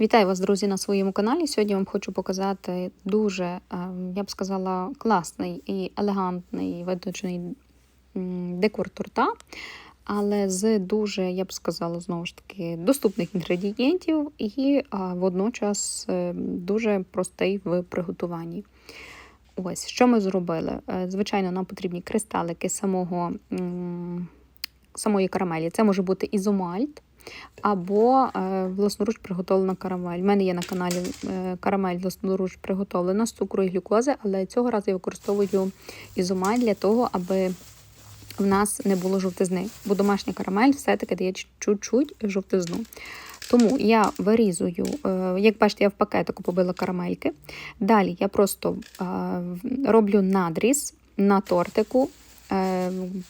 Вітаю вас, друзі, на своєму каналі. Сьогодні вам хочу показати дуже, е, я б сказала, класний і елегантний виточений декор торта, але з дуже, я б сказала, знову ж таки, доступних інгредієнтів і водночас е, дуже простий в приготуванні. Ось, що ми зробили? Е, Звичайно, нам потрібні кристалики самого, самої карамелі. Це може бути ізомальт або е, власноруч приготовлена карамель. У мене є на каналі е, карамель власноруч приготовлена з цукру і глюкози, але цього разу я використовую ізомаль для того, аби в нас не було жовтизни, бо домашня карамель все-таки дає чуть-чуть жовтизну. Тому я вирізую, е, як бачите, я в пакетику побила карамельки. Далі я просто роблю надріз на тортику,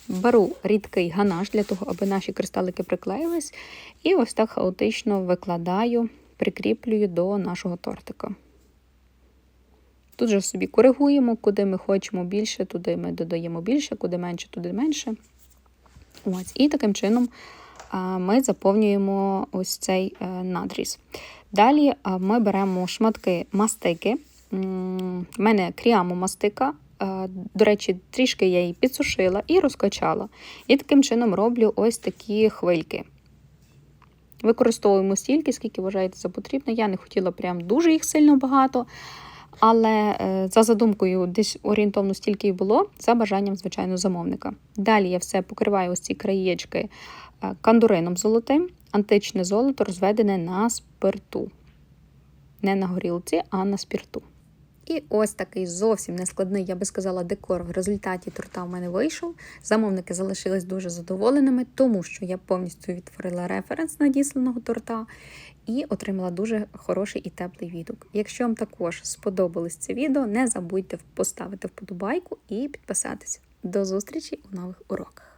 беру рідкий ганаш для того, аби наші кристалики приклеїлись, і ось так хаотично викладаю, прикріплюю до нашого тортика. Тут же собі коригуємо, куди ми хочемо більше, туди ми додаємо більше, куди менше, туди менше. Ось. І таким чином ми заповнюємо ось цей е, надріз. Далі ми беремо шматки мастики. У мене кріамо мастика. До речі, трішки я її підсушила і розкачала. І таким чином роблю ось такі хвильки. Використовуємо стільки, скільки вважаєте за потрібне. Я не хотіла прям дуже їх сильно багато. Але е, за задумкою, десь орієнтовно стільки і було, за бажанням, звичайно, замовника. Далі я все покриваю ось ці краєчки е, кандурином золотим, античне золото розведене на спирту. Не на горілці, а на спірту. І ось такий зовсім нескладний, я би сказала, декор в результаті торта в мене вийшов. Замовники залишились дуже задоволеними, тому що я повністю відтворила референс надісланого торта і отримала дуже хороший і теплий відгук. Якщо вам також сподобалось це відео, не забудьте поставити вподобайку і підписатися. До зустрічі у нових уроках!